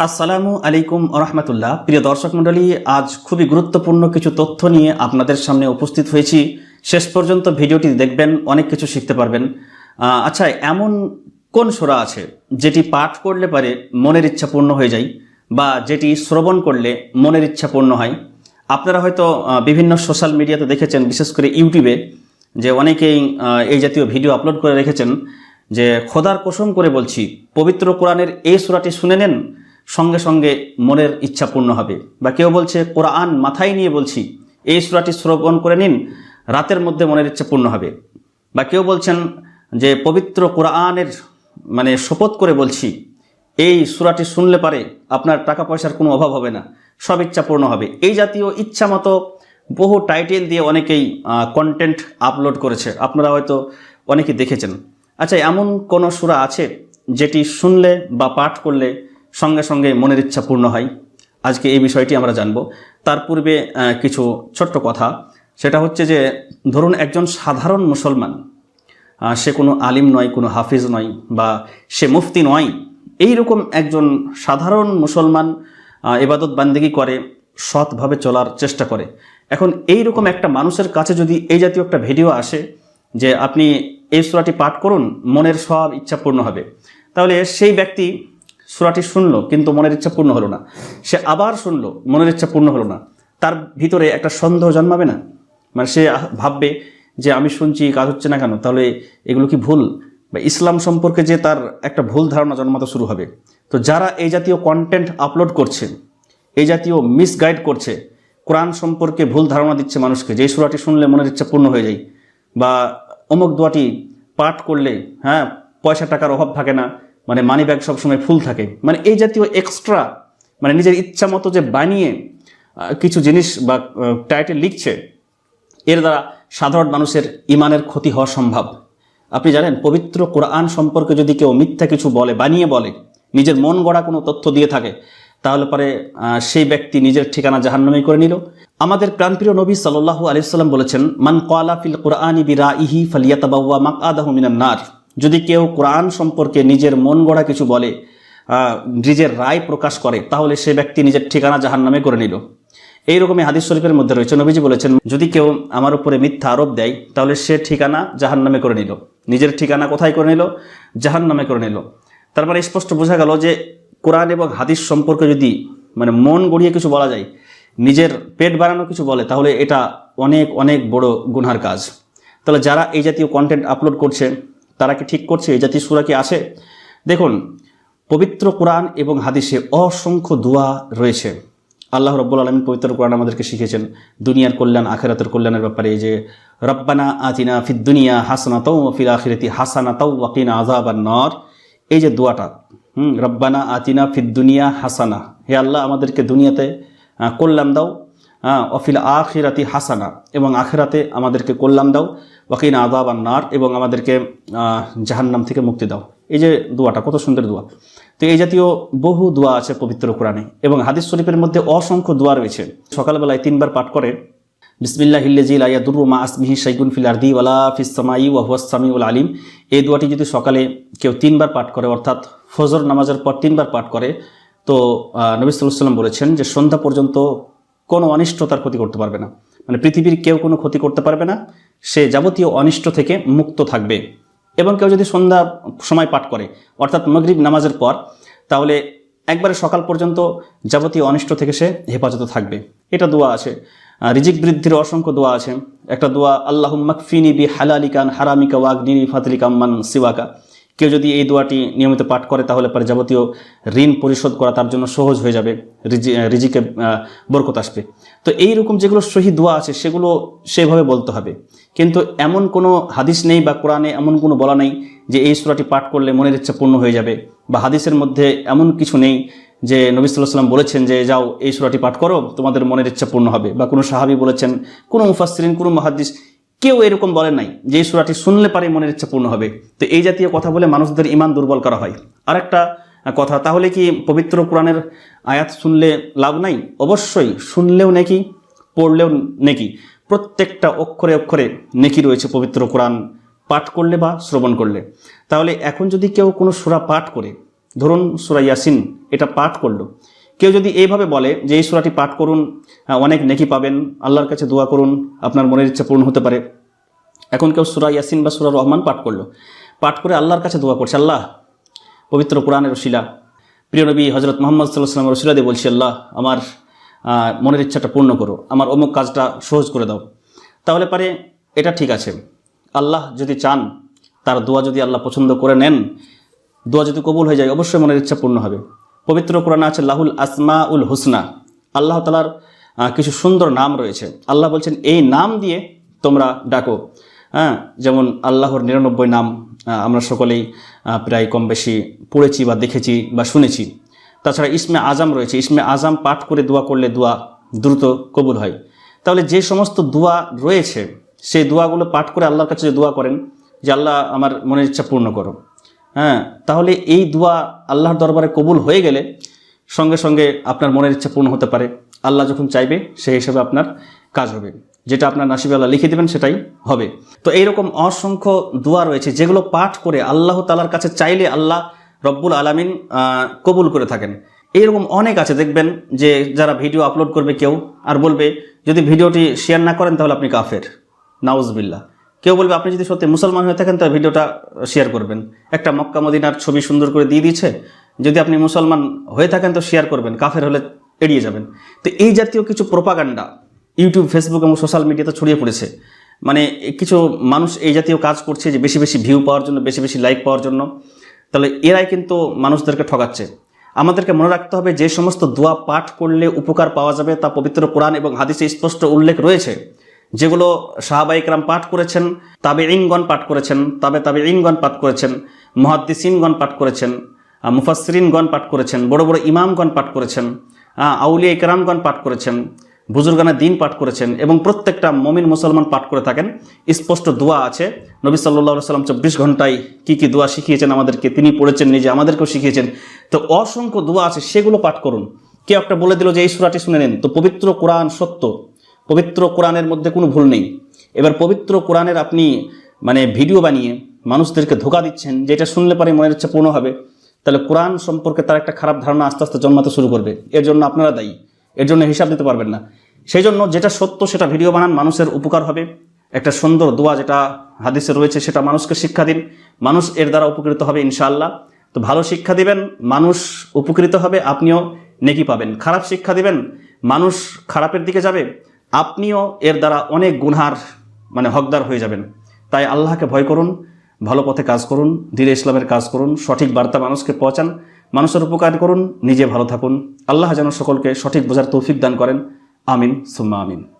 আসসালামু আলাইকুম রহমতুল্লাহ। প্রিয় দর্শক মণ্ডলী, আজ খুবই গুরুত্বপূর্ণ কিছু তথ্য নিয়ে আপনাদের সামনে উপস্থিত হয়েছি। শেষ পর্যন্ত ভিডিওটি দেখবেন, অনেক কিছু শিখতে পারবেন। আচ্ছা এমন কোন সোরা আছে যেটি পাঠ করলে পারে মনের ইচ্ছা পূর্ণ হয়ে যায় বা যেটি শ্রবণ করলে মনের ইচ্ছা পূর্ণ হয়? আপনারা হয়তো বিভিন্ন সোশ্যাল মিডিয়াতে দেখেছেন, বিশেষ করে ইউটিউবে, যে অনেকেই এই জাতীয় ভিডিও আপলোড করে রেখেছেন যে, খোদার কোসম করে বলছি, পবিত্র কোরআনের এই সূরাটি শুনে নেন সঙ্গে সঙ্গে মনের ইচ্ছা পূর্ণ হবে। বা কেউ বলছে, কোরআন মাথায় নিয়ে বলছি, এই সূরাটি শ্রবণ করে নিন, রাতের মধ্যে মনের ইচ্ছা পূর্ণ হবে। বা কেউ বলছেন যে, পবিত্র কোরআনের মানে শপথ করে বলছি, এই সূরাটি শুনলে পারে আপনার টাকা পয়সার কোনো অভাব হবে না, সব ইচ্ছা পূর্ণ হবে। এই জাতীয় ইচ্ছা মতো বহু টাইটেল দিয়ে অনেকেই কন্টেন্ট আপলোড করেছে। আপনারা হয়তো অনেকে দেখেছেন। আচ্ছা এমন কোনো সূরা আছে যেটি শুনলে বা পাঠ করলে সঙ্গে সঙ্গে মনের ইচ্ছা পূর্ণ হয়। আজকে এই বিষয়টি আমরা জানব। তার পূর্বে কিছু ছোট্ট কথা। সেটা হচ্ছে যে, ধরুন একজন সাধারণ মুসলমান সে কোনো আলিম নয়, কোনো হাফিজ নয়, বা সে মুফতি নয় এই রকম একজন সাধারণ মুসলমান এবাদত বান্দিগি করে, সৎভাবে চলার চেষ্টা করে। এখন এই রকম একটা মানুষের কাছে যদি এই জাতীয় একটা ভিডিও আসে যে, আপনি এই সুরাটি পাঠ করুন, মনের সব ইচ্ছা পূর্ণ হবে। তাহলে সেই ব্যক্তি সুরাটি শুনলো, কিন্তু মনের ইচ্ছা পূর্ণ হলো না। সে আবার শুনলো, মনের ইচ্ছা পূর্ণ হলো না। তার ভিতরে একটা সন্দেহ জন্মাবে না? মানে সে ভাববে যে আমি শুনছি, কাজ হচ্ছে না কেন? তাহলে এগুলো কি ভুল? বা ইসলাম সম্পর্কে যে তার একটা ভুল ধারণা জন্মাতে শুরু হবে। তো যারা এই জাতীয় কন্টেন্ট আপলোড করছে, এই জাতীয় মিসগাইড করছে, কোরআন সম্পর্কে ভুল ধারণা দিচ্ছে মানুষকে, যে সুরাটি শুনলে মনের ইচ্ছা পূর্ণ হয়ে যায়, বা অমুক দোয়াটি পাঠ করলে হ্যাঁ পয়সা টাকার অভাব থাকে না মানে মানি ব্যাগ সবসময় ফুল থাকে। মানে এই জাতীয় এক্সট্রা মানে নিজের ইচ্ছা মতো যে বানিয়ে কিছু জিনিস বা টাইটেল লিখছে, এর দ্বারা সাধারণ মানুষের ইমানের ক্ষতি হওয়া সম্ভব। আপনি জানেন, পবিত্র কোরআন সম্পর্কে যদি কেউ মিথ্যা কিছু বলে, বানিয়ে বলে, নিজের মন গড়া কোনো তথ্য দিয়ে থাকে, তাহলে পরে সেই ব্যক্তি নিজের ঠিকানা জাহান্নামে করে নিল। আমাদের প্রাণপ্রিয় নবী সাল্লাল্লাহু আলাইহি সাল্লাম বলেছেন, মান কলা ফিল কোরআনি বিরাইহি ফালিয়াতাবাওয়া মাকআদাহু মিনান নার। যদি কেউ কোরআন সম্পর্কে নিজের মন গড়া কিছু বলে নিজের রায় প্রকাশ করে, তাহলে সে ব্যক্তি নিজের ঠিকানা জাহান্নামে করে নিল। এই রকমই হাদিস শরীফের মধ্যে রয়েছে। নবীজি বলেছেন, যদি কেউ আমার উপরে মিথ্যা আরোপ দেয়, তাহলে সে ঠিকানা জাহান নামে করে নিল। নিজের ঠিকানা কোথায় করে নিল? জাহান নামে করে নিল। তার মানে স্পষ্ট বোঝা গেল যে, কোরআন এবং হাদিস সম্পর্কে যদি মানে মন গড়িয়ে কিছু বলা যায়, নিজের পেট বাড়ানো কিছু বলে, তাহলে এটা অনেক অনেক বড় গুনহার কাজ। তাহলে যারা এই জাতীয় কন্টেন্ট আপলোড করছে তারা কি ঠিক করছে? এই জাতীয় সুরা কি আসে দেখুন, পবিত্র কোরআন এবং হাদিসে অসংখ্য দোয়া রয়েছে। আল্লাহ রব্বুল আলমিন পবিত্র কোরআন আমাদেরকে শিখেছেন দুনিয়ার কল্যাণ, আখেরাতের কল্যাণের ব্যাপারে। যে, রব্বানা আতিনা ফিদ দুনিয়া হাসানা তাও ফিল আখিরাতি হাসানা তাও ওয়াকিনা আজাব আর নর এই যে দোয়াটা, হুম, রব্বানা আতিনা ফিদ দুনিয়া হাসানা। হে আল্লাহ, আমাদেরকে দুনিয়াতে কল্যাণ দাও অফিল আখিরাতি হাসানা, এবং আখেরাতে আমাদেরকে কল্যাণ দাও ওয়াকিনা আদাব আর নার, এবং আমাদেরকে জাহান্নাম থেকে মুক্তি দাও। এই যে দোয়াটা, কত সুন্দর দোয়া। তো এই জাতীয় বহু দোয়া আছে পবিত্র কোরআনে, এবং হাদিস শরীফের মধ্যে অসংখ্য দোয়া রয়েছে। সকালবেলায় তিনবার পাঠ করে বিসমিল্লাহ হিল্লেজিল আয়াদুর মা আসমিহি শাইকুন ফিল আর্দি ওয়ালা ফিস সামাই ওয়া হুয়াস সামিউল আলিম। এই দোয়াটি যদি সকালে কেউ তিনবার পাঠ করে, অর্থাৎ ফজর নামাজের পর তিনবার পাঠ করে, তো নবী সাল্লাম বলেছেন যে সন্ধ্যা পর্যন্ত কোনো অনিষ্ট তার ক্ষতি করতে পারবে না। মানে পৃথিবীর কেউ কোনো ক্ষতি করতে পারবে না। সে যাবতীয় অনিষ্ট থেকে মুক্ত থাকবে। এবং কেউ যদি সন্ধ্যা সময় পাঠ করে, অর্থাৎ মগরিব নামাজের পর, তাহলে একবারে সকাল পর্যন্ত যাবতীয় অনিষ্ট থেকে সে হেফাজতে থাকবে। এটা দোয়া আছে। রিজিক বৃদ্ধির অসংখ্য দোয়া আছে। একটা দোয়া আল্লাহ মাকফিনি বি হালালিকান হারামিকা ওয়াগনিনি ফাতলিকাম্মান সিওয়াকা। কেউ যদি এই দোয়াটি নিয়মিত পাঠ করে, তাহলে পরে যাবতীয় ঋণ পরিশোধ করা তার জন্য সহজ হয়ে যাবে, রিজি- রিজিকে বরকত আসবে। তো এই রকম যেগুলো সহি দোয়া আছে, সেগুলো সেভাবে বলতে হবে। কিন্তু এমন কোনো হাদিস নেই বা কোরআনে এমন কোনো বলা নেই যে এই সূরাটি পাঠ করলে মনের ইচ্ছা পূর্ণ হয়ে যাবে, বা হাদিসের মধ্যে এমন কিছু নেই যে নবী সাল্লাহ সাল্লাম বলেছেন যে, যাও, এই সূরাটি পাঠ করো, তোমাদের মনের ইচ্ছা পূর্ণ হবে। বা কোনো সাহাবী বলেছেন, কোনো মুফাসসিরিন, কোনো মহাদিস কেউ এরকম বলেন নাই যে সূরাটি শুনলে পারে মনের ইচ্ছা পূর্ণ হবে। তো এই জাতীয় কথা বলে মানুষদের ইমান দুর্বল করা হয়। আরেকটা কথা, তাহলে কি পবিত্র কোরআনের আয়াত শুনলে লাভ নাই? অবশ্যই, শুনলেও নাকি, পড়লেও নেকি। প্রত্যেকটা অক্ষরে অক্ষরে নেকি রয়েছে পবিত্র কোরআন পাঠ করলে বা শ্রবণ করলে। তাহলে এখন যদি কেউ কোনো সুরা পাঠ করে, ধরুন সুরা ইয়াসিন, এটা পাঠ করল। কেউ যদি এইভাবে বলে যে এই সুরাটি পাঠ করুন অনেক নেকি পাবেন, আল্লাহর কাছে দোয়া করুন, আপনার মনের ইচ্ছা পূর্ণ হতে পারে। এখন কেউ সুরা ইয়াসিন বা সুরা রহমান পাঠ করল, পাঠ করে আল্লাহর কাছে দোয়া করছে, আল্লাহ, পবিত্র কোরআনের রশিলা প্রিয় নবী হজরত মোহাম্মদ সাল্লাহ সাল্লামের রশিলা দিয়ে বলছি, আল্লাহ, আমার মনের ইচ্ছাটা পূর্ণ করো, আমার অমুক কাজটা সহজ করে দাও। তাহলে পারে, এটা ঠিক আছে। আল্লাহ যদি চান, তার দোয়া যদি আল্লাহ পছন্দ করে নেন, দোয়া যদি কবুল হয়ে যায়, অবশ্যই মনের ইচ্ছা পূর্ণ হবে। পবিত্র কোরআনে আছে লাহুল আসমা উল হুসনা। আল্লাহ তালার কিছু সুন্দর নাম রয়েছে। আল্লাহ বলছেন, এই নাম দিয়ে তোমরা ডাকো। হ্যাঁ যেমন আল্লাহর নিরানব্বই নাম আমরা সকলেই প্রায় কম বেশি পড়েছি বা দেখেছি বা শুনেছি। তাছাড়া ইসমে আজাম রয়েছে। ইসমে আজাম পাঠ করে দোয়া করলে দোয়া দ্রুত কবুল হয়। তাহলে যে সমস্ত দোয়া রয়েছে, সেই দোয়াগুলো পাঠ করে আল্লাহর কাছে যে দোয়া করেন, যে আল্লাহ আমার মনের ইচ্ছা পূর্ণ করো হ্যাঁ তাহলে এই দোয়া আল্লাহর দরবারে কবুল হয়ে গেলে সঙ্গে সঙ্গে আপনার মনের ইচ্ছা পূর্ণ হতে পারে। আল্লাহ যখন চাইবে সেই হিসাবে আপনার কাজ হবে। যেটা আপনার নাসিবে আল্লাহ লিখে দেবেন, সেটাই হবে। তো এইরকম অসংখ্য দোয়া রয়েছে, যেগুলো পাঠ করে আল্লাহ তালার কাছে চাইলে আল্লাহ রব্বুল আলামিন কবুল করে থাকেন। এইরকম অনেক আছে, দেখবেন যে যারা ভিডিও আপলোড করবে কেউ আর বলবে, যদি ভিডিওটি শেয়ার না করেন, তাহলে আপনি কাফের। নাউজবিল্লা কেউ বলবে, আপনি যদি সত্যি মুসলমান হয়ে থাকেন, তাহলে ভিডিওটা শেয়ার করবেন। একটা মক্কা মদিনার ছবি সুন্দর করে দিয়ে দিয়েছে, যদি আপনি মুসলমান হয়ে থাকেন, তো শেয়ার করবেন, কাফের হলে এড়িয়ে যাবেন। তো এই জাতীয় কিছু প্রোপাগান্ডা ইউটিউব ফেসবুক এবং সোশ্যাল মিডিয়াতে ছড়িয়ে পড়েছে। মানে কিছু মানুষ এই জাতীয় কাজ করছে যে বেশি বেশি ভিউ পাওয়ার জন্য, বেশি বেশি লাইক পাওয়ার জন্য। তাহলে এরাই কিন্তু মানুষদেরকে ঠকাচ্ছে। আমাদেরকে মনে রাখতে হবে, যে সমস্ত দোয়া পাঠ করলে উপকার পাওয়া যাবে তা পবিত্র কোরআন এবং হাদিসে স্পষ্ট উল্লেখ রয়েছে। যেগুলো সাহাবাইকরাম পাঠ করেছেন তাবে ইনগণ পাঠ করেছেন, তবে তাবে ইনগণ পাঠ করেছেন, মহাদ্দিসিনগণ পাঠ করেছেন মুফাসরিনগণ পাঠ করেছেন, বড় বড় ইমামগণ পাঠ করেছেন আউলিয়া ইকরামগণ পাঠ করেছেন, বুজুর্গানা দিন পাঠ করেছেন এবং প্রত্যেকটা মমিন মুসলমান পাঠ করে থাকেন। স্পষ্ট দোয়া আছে। নবী সাল্লাহ সাল্লাম চব্বিশ ঘন্টায় কি কি দোয়া শিখিয়েছেন আমাদেরকে? তিনি পড়েছেন নিজে, আমাদেরকেও শিখিয়েছেন। তো অসংখ্য দোয়া আছে, সেগুলো পাঠ করুন। কেউ একটা বলে দিল যে, এই সুরাটি শুনে নিন। তো পবিত্র কোরআন সত্য। পবিত্র কোরআনের মধ্যে কোনো ভুল নেই। এবার পবিত্র কোরআনের আপনি মানে ভিডিও বানিয়ে মানুষদেরকে ধোকা দিচ্ছেন, যেটা শুনলে পরে মনের ইচ্ছা পূর্ণ হবে, তাহলে কোরআন সম্পর্কে তার একটা খারাপ ধারণা আস্তে আস্তে জন্মাতে শুরু করবে। এর জন্য আপনারা দায়ী। এর জন্য হিসাব দিতে পারবেন না। সেই জন্য যেটা সত্য সেটা ভিডিও বানান, মানুষের উপকার হবে। একটা সুন্দর দোয়া যেটা হাদিসে রয়েছে, সেটা মানুষকে শিক্ষা দিন। মানুষ এর দ্বারা উপকৃত হবে ইনশাআল্লাহ। তো ভালো শিক্ষা দিবেন, মানুষ উপকৃত হবে, আপনিও নেকি পাবেন। খারাপ শিক্ষা দিবেন, মানুষ খারাপের দিকে যাবে। আপনিও এর দ্বারা অনেক গুনহার মানে হকদার হয়ে যাবেন। তাই আল্লাহকে ভয় করুন, ভালো পথে কাজ করুন দিলে ইসলামের কাজ করুন, সঠিক বার্তা মানুষকে পৌঁছান, মানুষের উপকার করুন, নিজে ভালো থাকুন। আল্লাহ যেন সকলকে সঠিক বোঝার তৌফিক দান করেন। আমিন, সুম্মা আমিন।